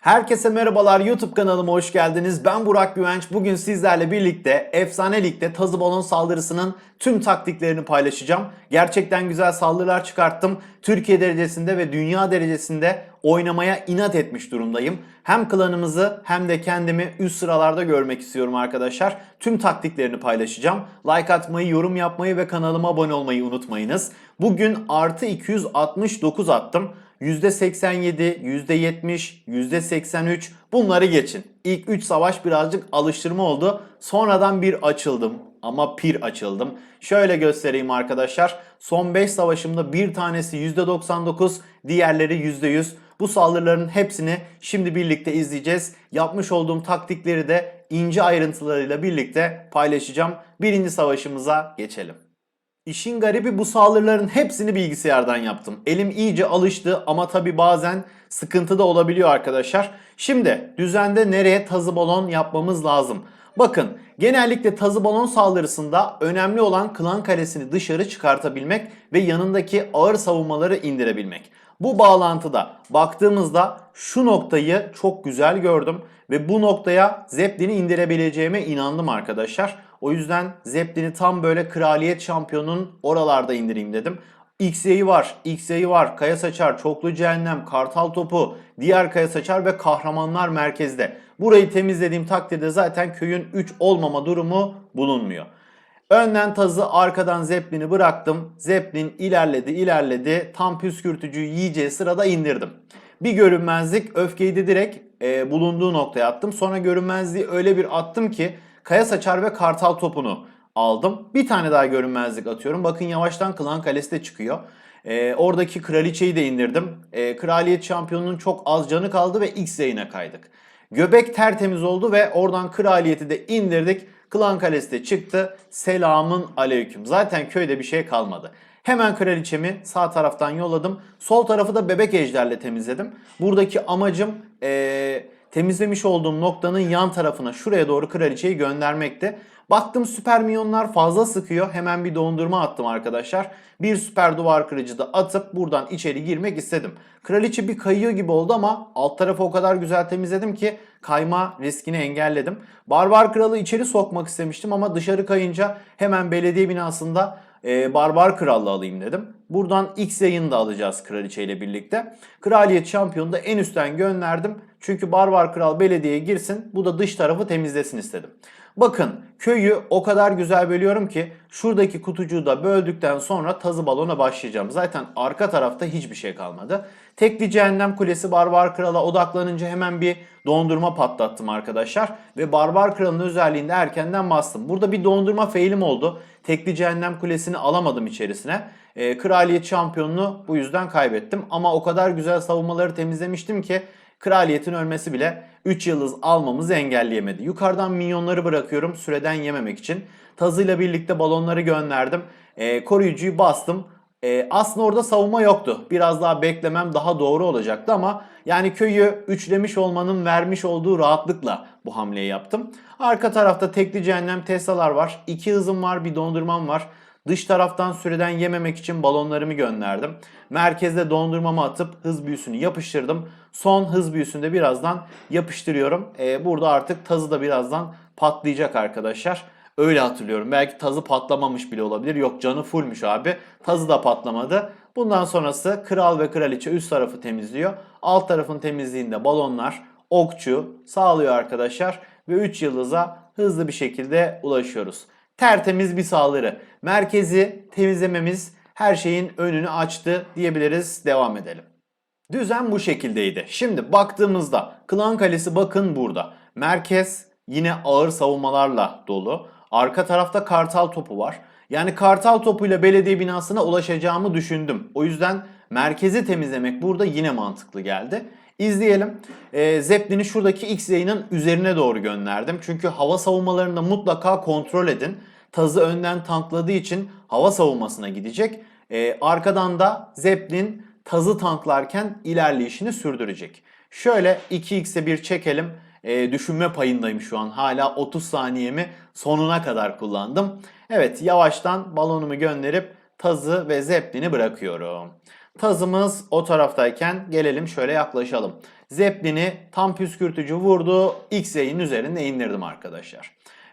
Herkese merhabalar YouTube kanalıma hoş geldiniz. Ben Burak Güvenç. Bugün sizlerle birlikte Efsane Lig'de tazı balon saldırısının tüm taktiklerini paylaşacağım. Gerçekten güzel saldırılar çıkarttım. Türkiye derecesinde ve dünya derecesinde oynamaya inat etmiş durumdayım. Hem klanımızı hem de kendimi üst sıralarda görmek istiyorum arkadaşlar. Tüm taktiklerini paylaşacağım. Like atmayı, yorum yapmayı ve kanalıma abone olmayı unutmayınız. Bugün artı 269 attım. %87, %70, %83 bunları geçin. İlk 3 savaş birazcık alıştırma oldu. Sonradan bir açıldım ama pir açıldım. Şöyle göstereyim arkadaşlar. Son 5 savaşımda bir tanesi %99, diğerleri %100. Bu saldırıların hepsini şimdi birlikte izleyeceğiz. Yapmış olduğum taktikleri de ince ayrıntılarıyla birlikte paylaşacağım. Birinci savaşımıza geçelim. İşin garibi bu saldırıların hepsini bilgisayardan yaptım. Elim iyice alıştı ama tabi bazen sıkıntı da olabiliyor arkadaşlar. Şimdi düzende nereye tazı balon yapmamız lazım? Bakın genellikle tazı balon saldırısında önemli olan klan kalesini dışarı çıkartabilmek ve yanındaki ağır savunmaları indirebilmek. Bu bağlantıda baktığımızda şu noktayı çok güzel gördüm ve bu noktaya Zeppelin'i indirebileceğime inandım arkadaşlar. O yüzden Zeppelin'i tam böyle kraliyet şampiyonunun oralarda indireyim dedim. XY'yi var, XY'yi var, Kaya Saçar, Çoklu Cehennem, Kartal Topu, diğer Kaya Saçar ve Kahramanlar merkezde. Burayı temizlediğim takdirde zaten köyün 3 olmama durumu bulunmuyor. Önden tazı arkadan Zeppelin'i bıraktım. Zeppelin ilerledi ilerledi. Tam püskürtücüyü yiyeceği sırada indirdim. Bir görünmezlik öfkeyi de direkt e, bulunduğu noktaya attım. Sonra görünmezliği öyle bir attım ki Kaya Saçar ve Kartal topunu aldım. Bir tane daha görünmezlik atıyorum. Bakın yavaştan Klan Kalesi de çıkıyor. E, oradaki kraliçeyi de indirdim. E, kraliyet şampiyonunun çok az canı kaldı ve X yayına kaydık. Göbek tertemiz oldu ve oradan kraliyeti de indirdik. Klan Kalesi de çıktı. Selamın aleyküm. Zaten köyde bir şey kalmadı. Hemen kraliçemi sağ taraftan yolladım. Sol tarafı da bebek ejderle temizledim. Buradaki amacım ee, temizlemiş olduğum noktanın yan tarafına şuraya doğru kraliçeyi göndermekti. Baktım süper minyonlar fazla sıkıyor. Hemen bir dondurma attım arkadaşlar. Bir süper duvar kırıcı da atıp buradan içeri girmek istedim. Kraliçe bir kayıyor gibi oldu ama alt tarafı o kadar güzel temizledim ki kayma riskini engelledim. Barbar kralı içeri sokmak istemiştim ama dışarı kayınca hemen belediye binasında e, Barbar Krallığı alayım dedim. Buradan X yayını da alacağız kraliçe ile birlikte. Kraliyet şampiyonu da en üstten gönderdim. Çünkü Barbar Kral belediyeye girsin. Bu da dış tarafı temizlesin istedim. Bakın köyü o kadar güzel bölüyorum ki şuradaki kutucuğu da böldükten sonra tazı balona başlayacağım. Zaten arka tarafta hiçbir şey kalmadı. Tekli Cehennem Kulesi Barbar Kral'a odaklanınca hemen bir dondurma patlattım arkadaşlar. Ve Barbar Kral'ın özelliğinde erkenden bastım. Burada bir dondurma failim oldu. Tekli Cehennem Kulesi'ni alamadım içerisine. E, kraliyet şampiyonunu bu yüzden kaybettim. Ama o kadar güzel savunmaları temizlemiştim ki kraliyetin ölmesi bile 3 yıldız almamızı engelleyemedi. Yukarıdan minyonları bırakıyorum süreden yememek için. Tazıyla birlikte balonları gönderdim. E, koruyucuyu bastım. E, aslında orada savunma yoktu. Biraz daha beklemem daha doğru olacaktı ama yani köyü üçlemiş olmanın vermiş olduğu rahatlıkla bu hamleyi yaptım. Arka tarafta tekli cehennem Tesla'lar var. İki hızım var, bir dondurmam var. Dış taraftan süreden yememek için balonlarımı gönderdim. Merkezde dondurmamı atıp hız büyüsünü yapıştırdım. Son hız büyüsünü de birazdan yapıştırıyorum. Ee, burada artık tazı da birazdan patlayacak arkadaşlar. Öyle hatırlıyorum. Belki tazı patlamamış bile olabilir. Yok canı fullmüş abi. Tazı da patlamadı. Bundan sonrası kral ve kraliçe üst tarafı temizliyor. Alt tarafın temizliğinde balonlar, okçu sağlıyor arkadaşlar. Ve 3 yıldıza hızlı bir şekilde ulaşıyoruz. Tertemiz bir saldırı. Merkezi temizlememiz her şeyin önünü açtı diyebiliriz. Devam edelim. Düzen bu şekildeydi. Şimdi baktığımızda Klan Kalesi bakın burada. Merkez yine ağır savunmalarla dolu. Arka tarafta kartal topu var. Yani kartal topuyla belediye binasına ulaşacağımı düşündüm. O yüzden merkezi temizlemek burada yine mantıklı geldi. İzleyelim. E, Zeppelin'i şuradaki X yayının üzerine doğru gönderdim. Çünkü hava savunmalarında mutlaka kontrol edin. Tazı önden tankladığı için hava savunmasına gidecek. E, arkadan da Zeppelin tazı tanklarken ilerleyişini sürdürecek. Şöyle 2x'e bir çekelim. E, düşünme payındayım şu an. Hala 30 saniyemi sonuna kadar kullandım. Evet yavaştan balonumu gönderip tazı ve Zeppelin'i bırakıyorum. Tazımız o taraftayken gelelim şöyle yaklaşalım. Zeppelin'i tam püskürtücü vurdu. X yayın üzerinde indirdim arkadaşlar.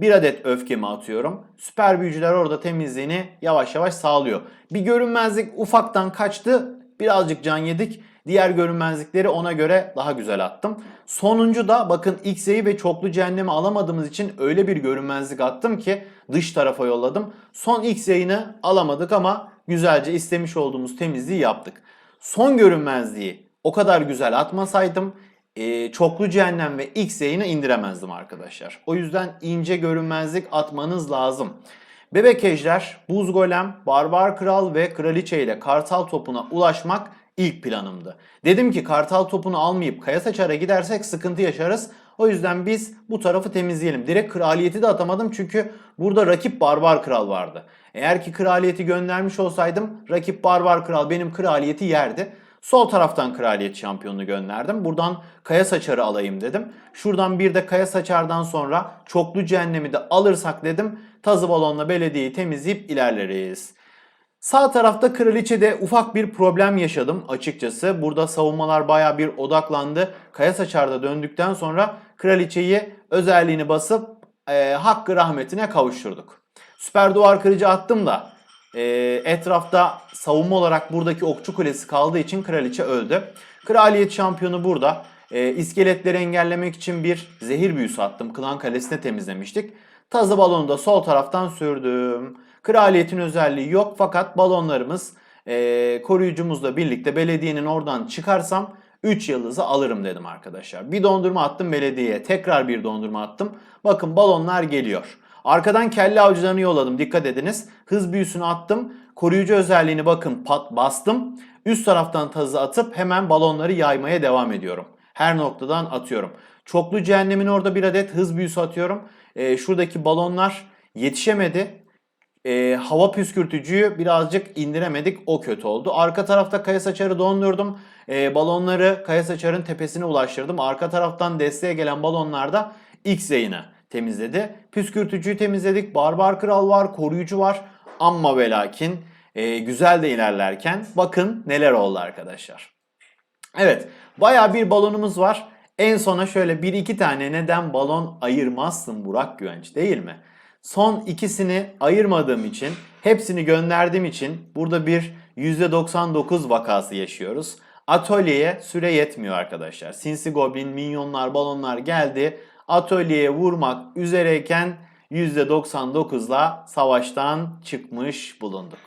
Bir adet öfkemi atıyorum. Süper büyücüler orada temizliğini yavaş yavaş sağlıyor. Bir görünmezlik ufaktan kaçtı. Birazcık can yedik. Diğer görünmezlikleri ona göre daha güzel attım. Sonuncu da bakın X'yi ve çoklu cehennemi alamadığımız için öyle bir görünmezlik attım ki dış tarafa yolladım. Son X alamadık ama güzelce istemiş olduğumuz temizliği yaptık. Son görünmezliği o kadar güzel atmasaydım e, çoklu cehennem ve X yayını indiremezdim arkadaşlar. O yüzden ince görünmezlik atmanız lazım. Bebek ejder, buz golem, barbar kral ve kraliçe ile kartal topuna ulaşmak ilk planımdı. Dedim ki kartal topunu almayıp kaya saçara gidersek sıkıntı yaşarız. O yüzden biz bu tarafı temizleyelim. Direkt kraliyeti de atamadım çünkü burada rakip barbar kral vardı. Eğer ki kraliyeti göndermiş olsaydım rakip barbar kral benim kraliyeti yerdi. Sol taraftan kraliyet şampiyonunu gönderdim. Buradan kaya saçarı alayım dedim. Şuradan bir de kaya saçardan sonra çoklu cehennemi de alırsak dedim. Tazı balonla belediyeyi temizleyip ilerleriz. Sağ tarafta kraliçede ufak bir problem yaşadım açıkçası. Burada savunmalar baya bir odaklandı. Kaya saçarda döndükten sonra kraliçeyi özelliğini basıp e, hakkı rahmetine kavuşturduk. Süper duvar kırıcı attım da e, etrafta savunma olarak buradaki okçu kulesi kaldığı için kraliçe öldü. Kraliyet şampiyonu burada. E, iskeletleri engellemek için bir zehir büyüsü attım. Klan kalesine temizlemiştik. Tazı balonu da sol taraftan sürdüm. Kraliyetin özelliği yok fakat balonlarımız e, koruyucumuzla birlikte belediyenin oradan çıkarsam 3 yıldızı alırım dedim arkadaşlar. Bir dondurma attım belediyeye. Tekrar bir dondurma attım. Bakın balonlar geliyor. Arkadan kelle avcılarını yolladım. Dikkat ediniz. Hız büyüsünü attım. Koruyucu özelliğini bakın pat bastım. Üst taraftan tazı atıp hemen balonları yaymaya devam ediyorum. Her noktadan atıyorum. Çoklu cehennemin orada bir adet hız büyüsü atıyorum. E, şuradaki balonlar yetişemedi. E, hava püskürtücüyü birazcık indiremedik. O kötü oldu. Arka tarafta kaya saçarı dondurdum. E, balonları kaya saçarın tepesine ulaştırdım. Arka taraftan desteğe gelen balonlarda X yayını temizledi. Püskürtücüyü temizledik. Barbar kral var, koruyucu var. Amma ve lakin e, güzel de ilerlerken bakın neler oldu arkadaşlar. Evet baya bir balonumuz var. En sona şöyle 1-2 tane neden balon ayırmazsın Burak Güvenç değil mi? Son ikisini ayırmadığım için, hepsini gönderdiğim için burada bir %99 vakası yaşıyoruz. Atölyeye süre yetmiyor arkadaşlar. Sinsi Goblin, minyonlar, balonlar geldi. Atölyeye vurmak üzereyken %99'la savaştan çıkmış bulunduk.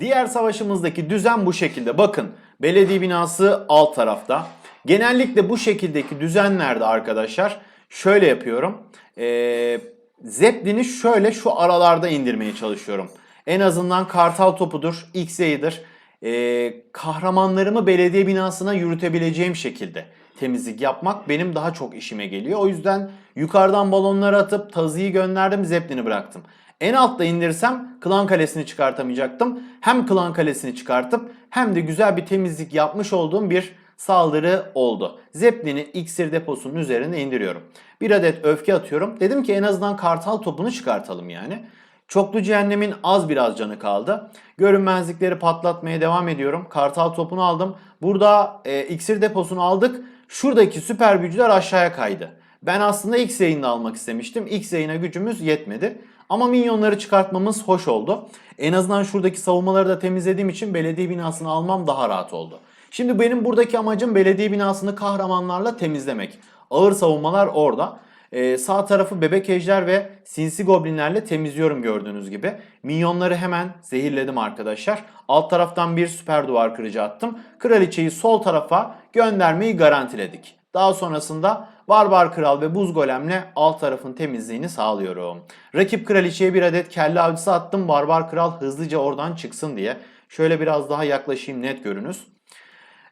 Diğer savaşımızdaki düzen bu şekilde. Bakın belediye binası alt tarafta. Genellikle bu şekildeki düzenlerde arkadaşlar şöyle yapıyorum. Ee, Zeppelin'i şöyle şu aralarda indirmeye çalışıyorum. En azından kartal topudur, X-Ray'dir. Ee, kahramanlarımı belediye binasına yürütebileceğim şekilde temizlik yapmak benim daha çok işime geliyor. O yüzden yukarıdan balonları atıp tazıyı gönderdim, Zeppelin'i bıraktım. En altta indirsem klan kalesini çıkartamayacaktım. Hem klan kalesini çıkartıp hem de güzel bir temizlik yapmış olduğum bir saldırı oldu. Zeppelin'i iksir deposunun üzerine indiriyorum. Bir adet öfke atıyorum. Dedim ki en azından kartal topunu çıkartalım yani. Çoklu cehennemin az biraz canı kaldı. Görünmezlikleri patlatmaya devam ediyorum. Kartal topunu aldım. Burada e, iksir deposunu aldık. Şuradaki süper güçler aşağıya kaydı. Ben aslında X yayını almak istemiştim. X yayına gücümüz yetmedi. Ama minyonları çıkartmamız hoş oldu. En azından şuradaki savunmaları da temizlediğim için belediye binasını almam daha rahat oldu. Şimdi benim buradaki amacım belediye binasını kahramanlarla temizlemek. Ağır savunmalar orada. Ee, sağ tarafı bebek ejder ve sinsi goblinlerle temizliyorum gördüğünüz gibi. Minyonları hemen zehirledim arkadaşlar. Alt taraftan bir süper duvar kırıcı attım. Kraliçeyi sol tarafa göndermeyi garantiledik. Daha sonrasında Barbar Kral ve Buz Golem'le alt tarafın temizliğini sağlıyorum. Rakip kraliçeye bir adet kelle avcısı attım. Barbar Kral hızlıca oradan çıksın diye. Şöyle biraz daha yaklaşayım net görünüz.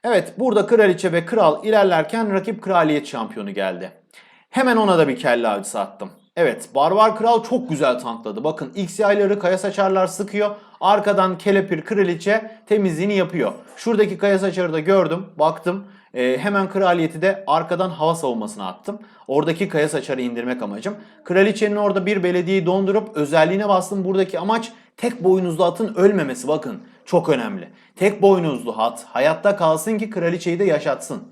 Evet burada kraliçe ve kral ilerlerken rakip kraliyet şampiyonu geldi. Hemen ona da bir kelle avcısı attım. Evet Barbar Kral çok güzel tankladı. Bakın X yayları kaya saçarlar sıkıyor. Arkadan kelepir kraliçe temizliğini yapıyor. Şuradaki kaya saçarı da gördüm. Baktım. Ee, hemen kraliyeti de arkadan hava savunmasına attım. Oradaki kaya saçarı indirmek amacım. Kraliçenin orada bir belediyeyi dondurup özelliğine bastım. Buradaki amaç tek boynuzlu atın ölmemesi bakın. çok önemli. Tek boynuzlu hat hayatta kalsın ki kraliçeyi de yaşatsın.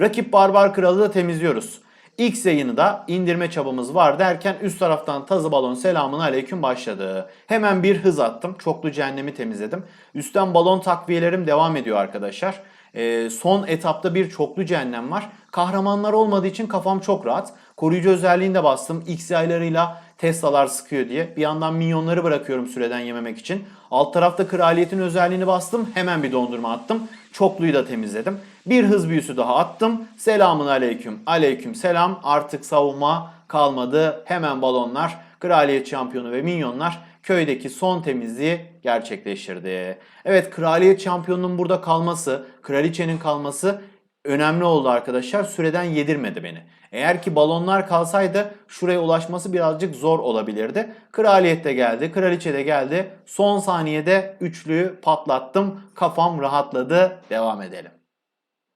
Rakip barbar kralı da temizliyoruz. X yayını da indirme çabamız var derken üst taraftan tazı balon selamun aleyküm başladı. Hemen bir hız attım. Çoklu cehennemi temizledim. Üstten balon takviyelerim devam ediyor arkadaşlar. Ee, son etapta bir çoklu cehennem var. Kahramanlar olmadığı için kafam çok rahat. Koruyucu özelliğini de bastım. X yaylarıyla Tesla'lar sıkıyor diye. Bir yandan minyonları bırakıyorum süreden yememek için. Alt tarafta kraliyetin özelliğini bastım. Hemen bir dondurma attım. Çokluyu da temizledim. Bir hız büyüsü daha attım. Selamun aleyküm. Aleyküm selam. Artık savunma kalmadı. Hemen balonlar, kraliyet şampiyonu ve minyonlar köydeki son temizliği gerçekleştirdi. Evet kraliyet şampiyonunun burada kalması, kraliçenin kalması önemli oldu arkadaşlar. Süreden yedirmedi beni. Eğer ki balonlar kalsaydı şuraya ulaşması birazcık zor olabilirdi. Kraliyet de geldi, kraliçe de geldi. Son saniyede üçlüyü patlattım. Kafam rahatladı. Devam edelim.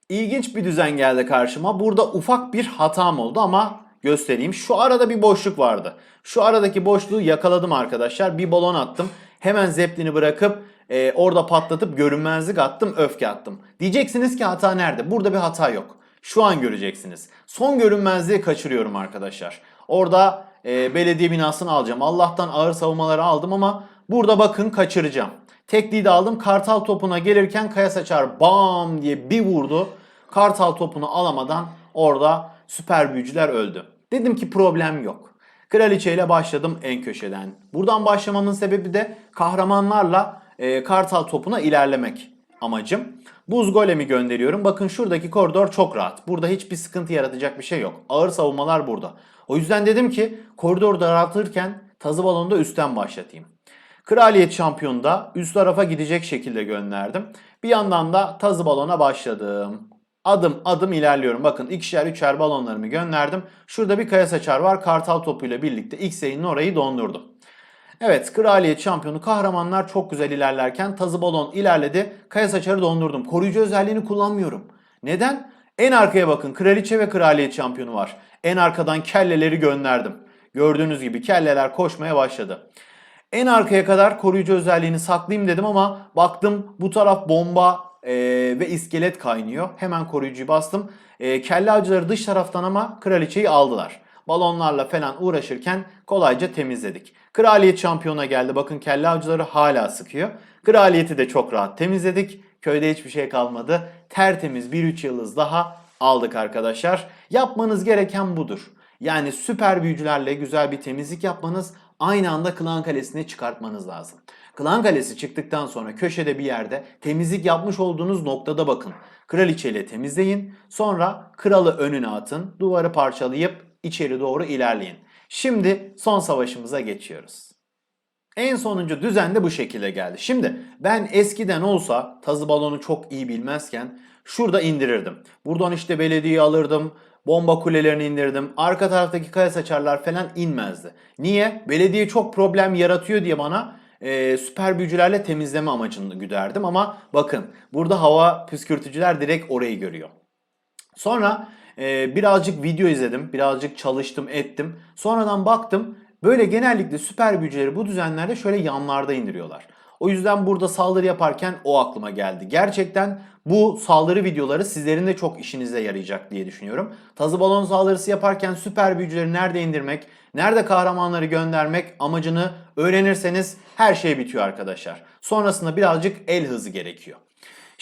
İlginç bir düzen geldi karşıma. Burada ufak bir hatam oldu ama göstereyim. Şu arada bir boşluk vardı. Şu aradaki boşluğu yakaladım arkadaşlar. Bir balon attım. Hemen zeplini bırakıp e, orada patlatıp görünmezlik attım, öfke attım. Diyeceksiniz ki hata nerede? Burada bir hata yok. Şu an göreceksiniz. Son görünmezliği kaçırıyorum arkadaşlar. Orada e, belediye binasını alacağım. Allah'tan ağır savunmaları aldım ama burada bakın kaçıracağım. Tekliği de aldım. Kartal topuna gelirken Kaya Saçar bam diye bir vurdu. Kartal topunu alamadan orada süper büyücüler öldü. Dedim ki problem yok. Kraliçe ile başladım en köşeden. Buradan başlamamın sebebi de kahramanlarla e, Kartal topuna ilerlemek amacım. Buz golemi gönderiyorum. Bakın şuradaki koridor çok rahat. Burada hiçbir sıkıntı yaratacak bir şey yok. Ağır savunmalar burada. O yüzden dedim ki koridor daraltırken tazı balonu da üstten başlatayım. Kraliyet şampiyonu da üst tarafa gidecek şekilde gönderdim. Bir yandan da tazı balona başladım. Adım adım ilerliyorum. Bakın ikişer üçer balonlarımı gönderdim. Şurada bir kaya saçar var. Kartal topuyla birlikte X yayının orayı dondurdum. Evet kraliyet şampiyonu kahramanlar çok güzel ilerlerken tazı balon ilerledi. Kaya saçarı dondurdum. Koruyucu özelliğini kullanmıyorum. Neden? En arkaya bakın kraliçe ve kraliyet şampiyonu var. En arkadan kelleleri gönderdim. Gördüğünüz gibi kelleler koşmaya başladı. En arkaya kadar koruyucu özelliğini saklayayım dedim ama baktım bu taraf bomba e, ve iskelet kaynıyor. Hemen koruyucuyu bastım. E, kelle avcıları dış taraftan ama kraliçeyi aldılar. Balonlarla falan uğraşırken kolayca temizledik. Kraliyet şampiyona geldi. Bakın kelle avcıları hala sıkıyor. Kraliyeti de çok rahat temizledik. Köyde hiçbir şey kalmadı. Tertemiz bir 3 yıldız daha aldık arkadaşlar. Yapmanız gereken budur. Yani süper büyücülerle güzel bir temizlik yapmanız aynı anda Klan Kalesi'ne çıkartmanız lazım. Klan Kalesi çıktıktan sonra köşede bir yerde temizlik yapmış olduğunuz noktada bakın. Kraliçe ile temizleyin. Sonra kralı önüne atın. Duvarı parçalayıp içeri doğru ilerleyin. Şimdi son savaşımıza geçiyoruz. En sonuncu düzen de bu şekilde geldi. Şimdi ben eskiden olsa tazı balonu çok iyi bilmezken şurada indirirdim. Buradan işte belediyeyi alırdım. Bomba kulelerini indirdim. Arka taraftaki kaya saçarlar falan inmezdi. Niye? Belediye çok problem yaratıyor diye bana e, süper büyücülerle temizleme amacını güderdim. Ama bakın burada hava püskürtücüler direkt orayı görüyor. Sonra e, birazcık video izledim. Birazcık çalıştım ettim. Sonradan baktım böyle genellikle süper büyücüleri bu düzenlerde şöyle yanlarda indiriyorlar. O yüzden burada saldırı yaparken o aklıma geldi. Gerçekten bu saldırı videoları sizlerin de çok işinize yarayacak diye düşünüyorum. Tazı balon saldırısı yaparken süper büyücüleri nerede indirmek, nerede kahramanları göndermek amacını öğrenirseniz her şey bitiyor arkadaşlar. Sonrasında birazcık el hızı gerekiyor.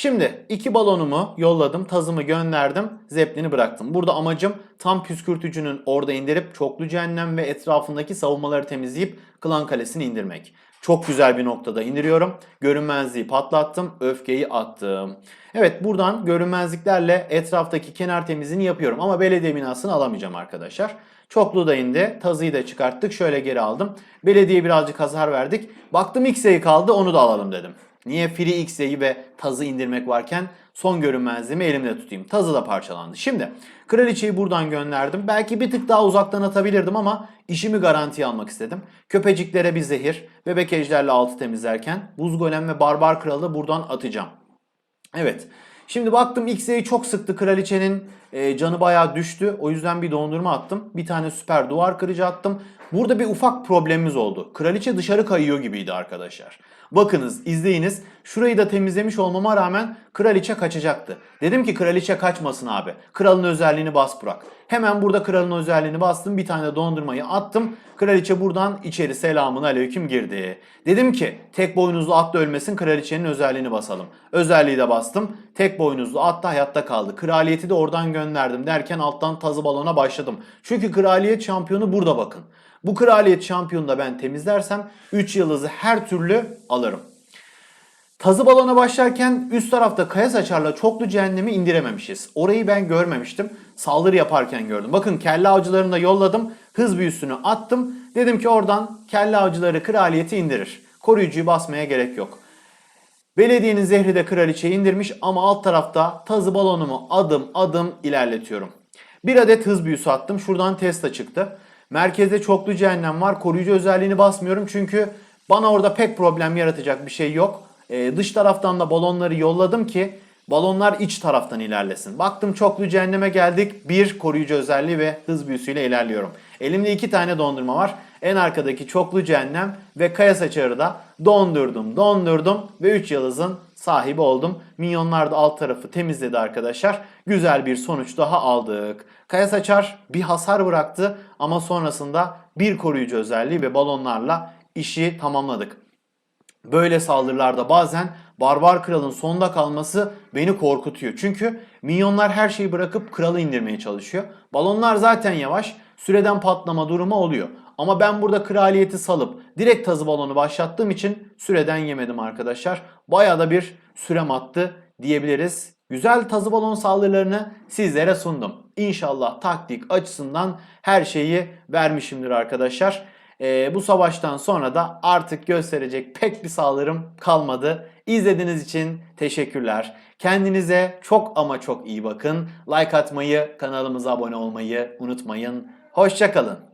Şimdi iki balonumu yolladım, tazımı gönderdim, zeplini bıraktım. Burada amacım tam püskürtücünün orada indirip çoklu cehennem ve etrafındaki savunmaları temizleyip klan kalesini indirmek. Çok güzel bir noktada indiriyorum. Görünmezliği patlattım, öfkeyi attım. Evet buradan görünmezliklerle etraftaki kenar temizliğini yapıyorum ama belediye binasını alamayacağım arkadaşlar. Çoklu da indi. Tazıyı da çıkarttık. Şöyle geri aldım. Belediye birazcık hasar verdik. Baktım X'e kaldı onu da alalım dedim. Niye Free X'yi ve tazı indirmek varken son görünmezliğimi elimde tutayım. Tazı da parçalandı. Şimdi kraliçeyi buradan gönderdim. Belki bir tık daha uzaktan atabilirdim ama işimi garantiye almak istedim. Köpeciklere bir zehir, bebek ejderle altı temizlerken buz golem ve barbar kralı buradan atacağım. Evet. Şimdi baktım X'e'yi çok sıktı. Kraliçenin e, canı bayağı düştü. O yüzden bir dondurma attım. Bir tane süper duvar kırıcı attım. Burada bir ufak problemimiz oldu. Kraliçe dışarı kayıyor gibiydi arkadaşlar. Bakınız izleyiniz. Şurayı da temizlemiş olmama rağmen kraliçe kaçacaktı. Dedim ki kraliçe kaçmasın abi. Kralın özelliğini bas Burak. Hemen burada kralın özelliğini bastım. Bir tane dondurmayı attım. Kraliçe buradan içeri selamun aleyküm girdi. Dedim ki tek boynuzlu at da ölmesin kraliçenin özelliğini basalım. Özelliği de bastım. Tek boynuzlu at da hayatta kaldı. Kraliyeti de oradan gönderdim derken alttan tazı balona başladım. Çünkü kraliyet şampiyonu burada bakın. Bu kraliyet şampiyonu da ben temizlersem 3 yıldızı her türlü alırım. Tazı balona başlarken üst tarafta kaya saçarla çoklu cehennemi indirememişiz. Orayı ben görmemiştim. Saldırı yaparken gördüm. Bakın kelle avcılarını da yolladım. Hız büyüsünü attım. Dedim ki oradan kelle avcıları kraliyeti indirir. Koruyucuyu basmaya gerek yok. Belediyenin zehri de kraliçeyi indirmiş ama alt tarafta tazı balonumu adım adım ilerletiyorum. Bir adet hız büyüsü attım. Şuradan Tesla çıktı. Merkezde çoklu cehennem var. Koruyucu özelliğini basmıyorum çünkü bana orada pek problem yaratacak bir şey yok. Ee, dış taraftan da balonları yolladım ki balonlar iç taraftan ilerlesin. Baktım çoklu cehenneme geldik. Bir koruyucu özelliği ve hız büyüsüyle ilerliyorum. Elimde iki tane dondurma var. En arkadaki çoklu cehennem ve kaya saçarı da dondurdum, dondurdum ve 3 yıldızın sahibi oldum. Minyonlar da alt tarafı temizledi arkadaşlar. Güzel bir sonuç daha aldık. Kaya saçar bir hasar bıraktı ama sonrasında bir koruyucu özelliği ve balonlarla işi tamamladık. Böyle saldırılarda bazen Barbar Kral'ın sonda kalması beni korkutuyor. Çünkü minyonlar her şeyi bırakıp kralı indirmeye çalışıyor. Balonlar zaten yavaş. Süreden patlama durumu oluyor. Ama ben burada kraliyeti salıp direkt tazı balonu başlattığım için süreden yemedim arkadaşlar. Bayağı da bir sürem attı diyebiliriz. Güzel tazı balon saldırılarını sizlere sundum. İnşallah taktik açısından her şeyi vermişimdir arkadaşlar. Ee, bu savaştan sonra da artık gösterecek pek bir saldırım kalmadı. İzlediğiniz için teşekkürler. Kendinize çok ama çok iyi bakın. Like atmayı, kanalımıza abone olmayı unutmayın. Hoşçakalın.